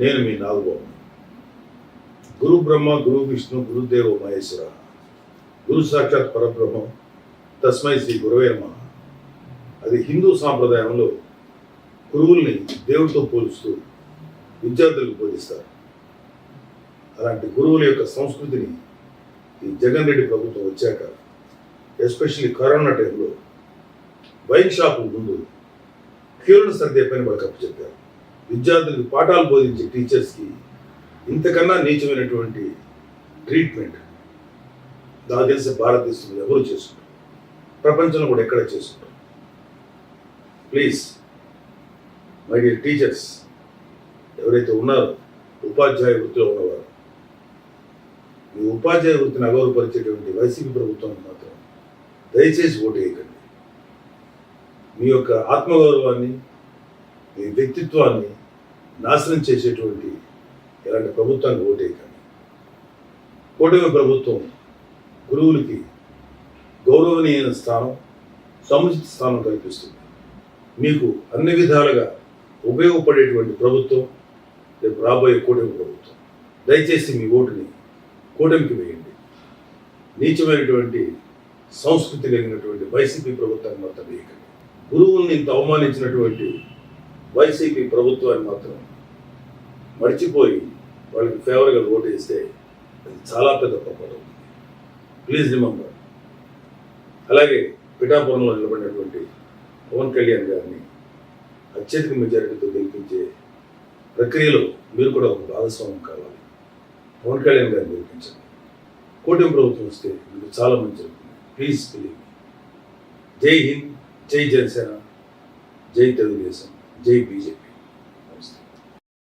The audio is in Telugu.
నేను మీ నాగబాబు గురు బ్రహ్మ గురు విష్ణు గురుదేవ మహేశ్వర గురు సాక్షాత్ పరబ్రహ్మం తస్మై శ్రీ గురవే నమః. అది హిందూ సాంప్రదాయంలో గురువుల్ని దేవుడితో పోలుస్తూ విద్యార్థులకు బోధిస్తారు. అలాంటి గురువుల యొక్క సంస్కృతిని ఈ జగన్ రెడ్డి ప్రభుత్వం వచ్చాక ఎస్పెషల్లీ కరోనా టైంలో వైన్ షాపు ముందు క్యూర్ను సర్దే పని వాళ్ళకి అప్పచెప్పారు. విద్యార్థులకు పాఠాలు బోధించే టీచర్స్కి ఇంతకన్నా నీచమైనటువంటి ట్రీట్మెంట్ నాకు తెలిసి భారతదేశంలో ఎవరు చేసుకుంటారు? ప్రపంచంలో కూడా ఎక్కడ చేసుకుంటారు? ప్లీజ్ మై డియర్ టీచర్స్ ఎవరైతే ఉన్నారో ఉపాధ్యాయ వృత్తిలో ఉన్నవారు ఈ ఉపాధ్యాయ వృత్తిని అగౌరవపరిచేటువంటి వైసీపీ ప్రభుత్వానికి మాత్రం దయచేసి ఓటు వేయకండి. మీ యొక్క ఆత్మగౌరవాన్ని వ్యక్తిత్వాన్ని నాశనం చేసేటువంటి ఇలాంటి ప్రభుత్వాన్ని ఓటేయకండి. కూటమి ప్రభుత్వం గురువులకి గౌరవనీయమైన స్థానం సముచిత స్థానం కల్పిస్తుంది. మీకు అన్ని విధాలుగా ఉపయోగపడేటువంటి ప్రభుత్వం రేపు రాబోయే కూటమి ప్రభుత్వం. దయచేసి మీ ఓటుని కూటమికి వేయండి. నీచమైనటువంటి సంస్కృతి కలిగినటువంటి వైసీపీ ప్రభుత్వాన్ని మొత్తం వేయకండి. గురువుల్ని ఇంత అవమానించినటువంటి వైసీపీ ప్రభుత్వాన్ని మాత్రం మర్చిపోయి వాళ్ళకి ఫేవర్గా ఓటు వేస్తే అది చాలా పెద్ద పొరపాటు ప్లీజ్ రిమంబర్. అలాగే పిఠాపురంలో నిలబడినటువంటి పవన్ కళ్యాణ్ గారిని అత్యధిక మెజారిటీతో గెలిపించే ప్రక్రియలో మీరు కూడా ఒక భాగస్వామ్యం కావాలి. పవన్ కళ్యాణ్ గారిని గెలిపించండి. కూటమి ప్రభుత్వం వస్తే మీకు చాలా మంచి జరుగుతుంది. ప్లీజ్ బిలీవ్ జై హింద్ జై జనసేన జై తెలుగుదేశం. జై బీజేపీ